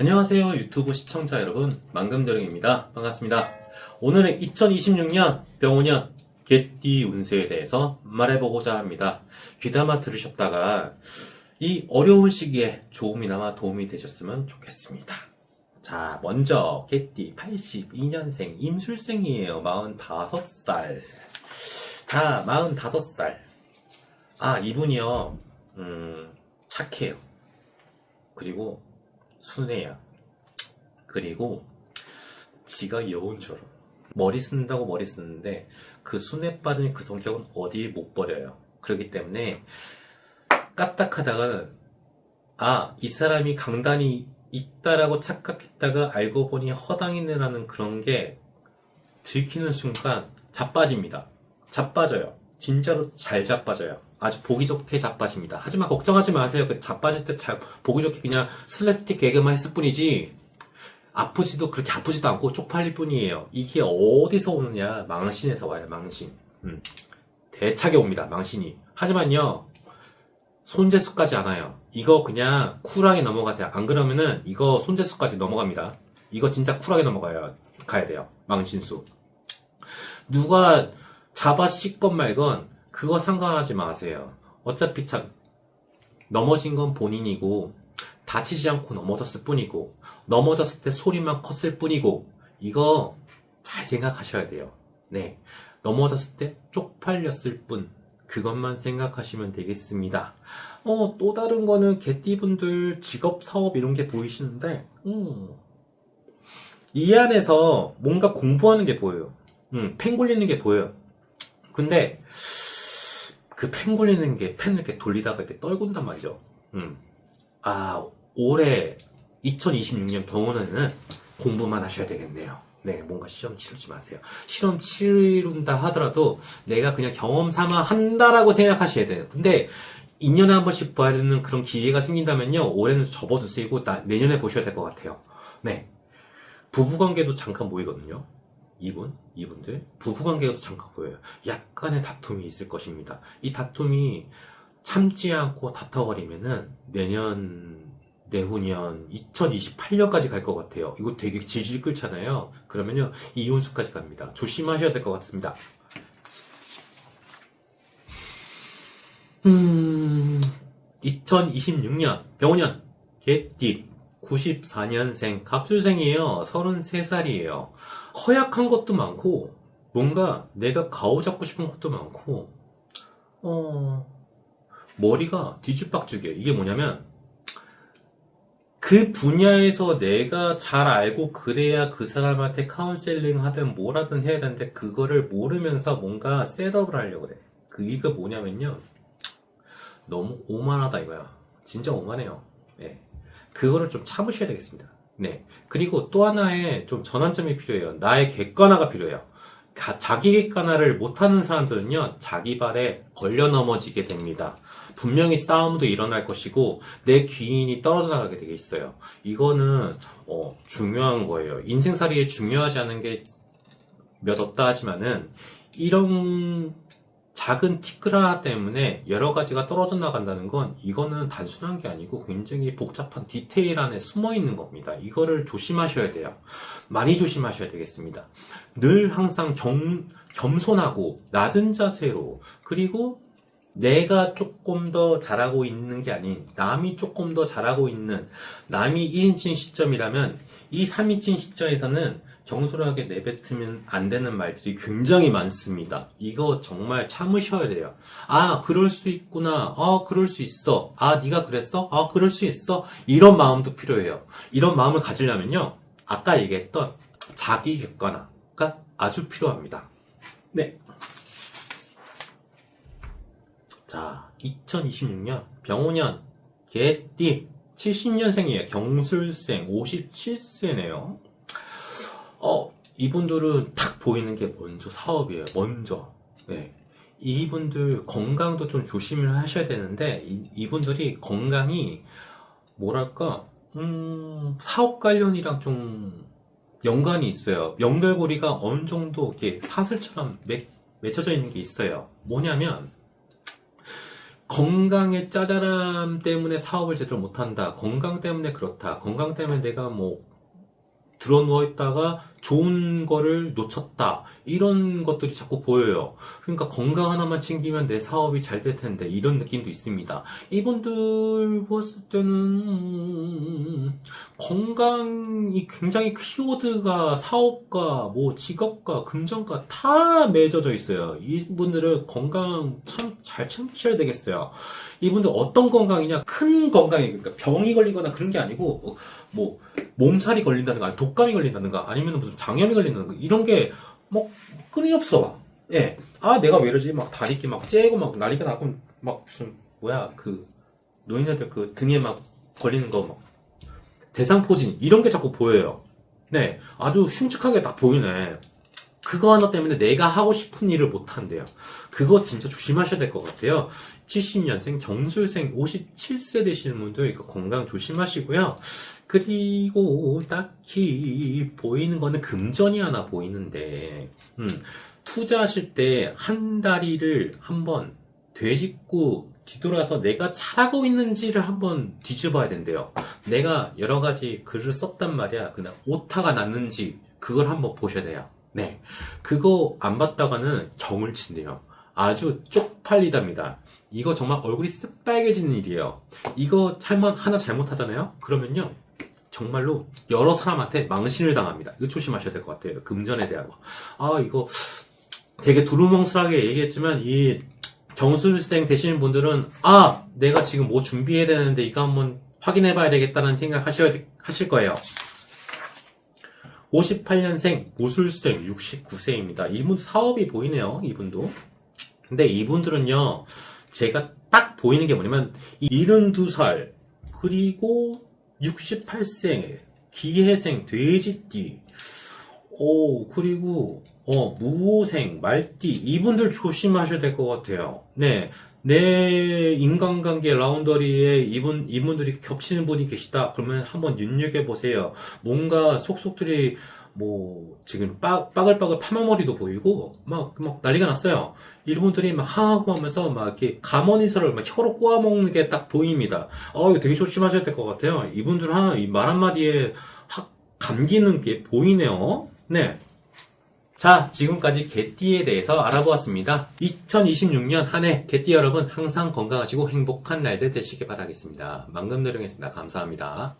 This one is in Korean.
안녕하세요 유튜브 시청자 여러분. 망금도령입니다. 반갑습니다. 오늘은 2026년 병오년 개띠 운세에 대해서 말해보고자 합니다. 귀담아 들으셨다가 이 어려운 시기에 조금이나마 도움이 되셨으면 좋겠습니다. 자 먼저 개띠 82년생 임술생이에요. 45살. 자 45살. 아 이분이요. 음 착해요. 그리고 순해야. 그리고 지가 여운처럼 머리 쓴다고 머리 쓰는데 그 순해 빠진 그 성격은 어디에 못 버려요. 그렇기 때문에 까딱하다가는 아, 이 사람이 강단이 있다라고 착각했다가 알고 보니 허당이네라는 그런 게 들키는 순간 자빠집니다. 자빠져요. 진짜로 잘 자빠져요. 아주 보기 좋게 자빠집니다. 하지만 걱정하지 마세요. 그 자빠질 때 잘, 보기 좋게 그냥 슬랩틱 개그만 했을 뿐이지, 아프지도 그렇게 아프지도 않고 쪽팔릴 뿐이에요. 이게 어디서 오느냐? 망신에서 와요, 망신. 음. 대차게 옵니다, 망신이. 하지만요, 손재수까지 안 와요. 이거 그냥 쿨하게 넘어가세요. 안 그러면은 이거 손재수까지 넘어갑니다. 이거 진짜 쿨하게 넘어가야, 가야 돼요. 망신수. 누가 잡아 씻건 말건 그거 상관하지 마세요. 어차피 참 넘어진 건 본인이고 다치지 않고 넘어졌을 뿐이고 넘어졌을 때 소리만 컸을 뿐이고 이거 잘 생각하셔야 돼요. 네. 넘어졌을 때 쪽팔렸을 뿐 그것만 생각하시면 되겠습니다. 어, 또 다른 거는 개띠분들 직업 사업 이런 게 보이시는데 음. 이 안에서 뭔가 공부하는 게 보여요. 음, 펜 굴리는 게 보여요. 근데 그 펜 굴리는 게 펜을 이렇게 돌리다가 이렇게 떨군단 말이죠. 음. 아, 올해 2026년 병원에는 공부만 하셔야 되겠네요. 네, 뭔가 시험 치르지 마세요. 시험 치른다 하더라도 내가 그냥 경험 삼아 한다라고 생각하셔야 돼요. 근데 2년에 한 번씩 봐야 되는 그런 기회가 생긴다면요. 올해는 접어두시고 나- 내년에 보셔야 될 것 같아요. 네. 부부관계도 잠깐 보이거든요. 이분, 이분들 부부관계도 잠깐 보여요. 약간의 다툼이 있을 것입니다. 이 다툼이 참지 않고 다퉈버리면은 내년, 내후년, 2028년까지 갈 것 같아요. 이거 되게 질질 끌잖아요. 그러면요 이혼수까지 갑니다. 조심하셔야 될 것 같습니다. 음, 2026년 병원년 개띠 94년생 갑술생이에요. 33살이에요. 허약한 것도 많고 뭔가 내가 가오잡고 싶은 것도 많고 어 머리가 뒤죽박죽이에요. 이게 뭐냐면 그 분야에서 내가 잘 알고 그래야 그 사람한테 카운셀링 하든 뭘 하든 해야 되는데 그거를 모르면서 뭔가 셋업을 하려고 그래. 그 이거 뭐냐면요. 너무 오만하다 이거야. 진짜 오만해요. 네. 그거를 좀 참으셔야 되겠습니다. 네. 그리고 또 하나의 좀 전환점이 필요해요. 나의 객관화가 필요해요. 가- 자기 객관화를 못하는 사람들은요, 자기 발에 걸려 넘어지게 됩니다. 분명히 싸움도 일어날 것이고, 내 귀인이 떨어져 나가게 되게 있어요. 이거는, 어, 중요한 거예요. 인생살이에 중요하지 않은 게 몇 없다 하지만은, 이런 작은 티끌 하나 때문에 여러 가지가 떨어져 나간다는 건 이거는 단순한 게 아니고 굉장히 복잡한 디테일 안에 숨어 있는 겁니다. 이거를 조심하셔야 돼요. 많이 조심하셔야 되겠습니다. 늘 항상 겸, 겸손하고 낮은 자세로 그리고 내가 조금 더 잘하고 있는 게 아닌 남이 조금 더 잘하고 있는 남이 1인칭 시점이라면 이 3인칭 시점에서는 경솔하게 내뱉으면 안 되는 말들이 굉장히 많습니다. 이거 정말 참으셔야 돼요. 아, 그럴 수 있구나. 아, 그럴 수 있어. 아, 네가 그랬어? 아, 그럴 수 있어. 이런 마음도 필요해요. 이런 마음을 가지려면요. 아까 얘기했던 자기 객관화가 아주 필요합니다. 네. 자, 2026년 병오년 개띠 70년생이에요. 경술생 57세네요. 어, 이분들은 딱 보이는 게 먼저 사업이에요. 먼저. 네. 이분들 건강도 좀 조심을 하셔야 되는데, 이, 분들이 건강이, 뭐랄까, 음, 사업 관련이랑 좀 연관이 있어요. 연결고리가 어느 정도 이렇게 사슬처럼 맺, 맺혀져 있는 게 있어요. 뭐냐면, 건강의 짜잘함 때문에 사업을 제대로 못한다. 건강 때문에 그렇다. 건강 때문에 내가 뭐 들어 누워 있다가 좋은 거를 놓쳤다. 이런 것들이 자꾸 보여요. 그러니까 건강 하나만 챙기면 내 사업이 잘 될 텐데 이런 느낌도 있습니다. 이분들 보았을 때는 음, 건강이 굉장히 키워드가 사업과 뭐 직업과 금전과 다 맺어져 있어요. 이분들은 건강 참 잘 챙기셔야 되겠어요. 이분들 어떤 건강이냐? 큰 건강이 그러니까 병이 걸리거나 그런 게 아니고 뭐 몸살이 걸린다든가 독감이 걸린다든가 아니면 무슨 장염이 걸린다든가 이런 게뭐 끊임없어. 예. 아 내가 왜 이러지? 막 다리끼 막 째고 막 난리가 나고 막 무슨 뭐야 그 노인네들 그 등에 막 걸리는 거 막 대상포진 이런 게 자꾸 보여요. 네. 아주 흉측하게 딱 보이네. 그거 하나 때문에 내가 하고 싶은 일을 못 한대요. 그거 진짜 조심하셔야 될 것 같아요. 70년생 경술생 57세 되시는 분들 이거 건강 조심하시고요. 그리고 딱히 보이는 거는 금전이 하나 보이는데 음, 투자하실 때 한 다리를 한번 되짚고 뒤돌아서 내가 잘하고 있는지를 한번 뒤집어야 된대요. 내가 여러 가지 글을 썼단 말이야. 그냥 오타가 났는지 그걸 한번 보셔야 돼요. 네. 그거 안 봤다가는 정을 친대요. 아주 쪽팔리답니다. 이거 정말 얼굴이 새빨개지는 일이에요. 이거 잘못, 하나 잘못하잖아요? 그러면요. 정말로 여러 사람한테 망신을 당합니다. 이거 조심하셔야 될 것 같아요. 금전에 대한 거. 아, 이거 되게 두루뭉술하게 얘기했지만, 이 경술생 되시는 분들은, 아, 내가 지금 뭐 준비해야 되는데 이거 한번 확인해 봐야 되겠다는 생각 하셔야, 하실 거예요. 58년생 무술생 69세입니다. 이분 사업이 보이네요. 이분도. 근데 이분들은요. 제가 딱 보이는 게 뭐냐면 72살 그리고 68생 기해생 돼지띠 오 그리고 어 무호생 말띠 이분들 조심하셔야 될 것 같아요. 네. 내 인간관계 라운더리에 이분, 이분들이 겹치는 분이 계시다. 그러면 한번 눈여겨 보세요. 뭔가 속속들이 뭐 지금 빠, 빠글빠글 파마머리도 보이고 막, 막 난리가 났어요. 이분들이 막 하하고 하면서 막 이렇게 가머니서를 막 혀로 꼬아먹는 게 딱 보입니다. 어, 이거 되게 조심하셔야 될 것 같아요. 이분들 하나 이 말 한마디에 확 감기는 게 보이네요. 네. 자, 지금까지 개띠에 대해서 알아보았습니다. 2026년 한 해 개띠 여러분 항상 건강하시고 행복한 날들 되시길 바라겠습니다. 망금 노령했습니다. 감사합니다.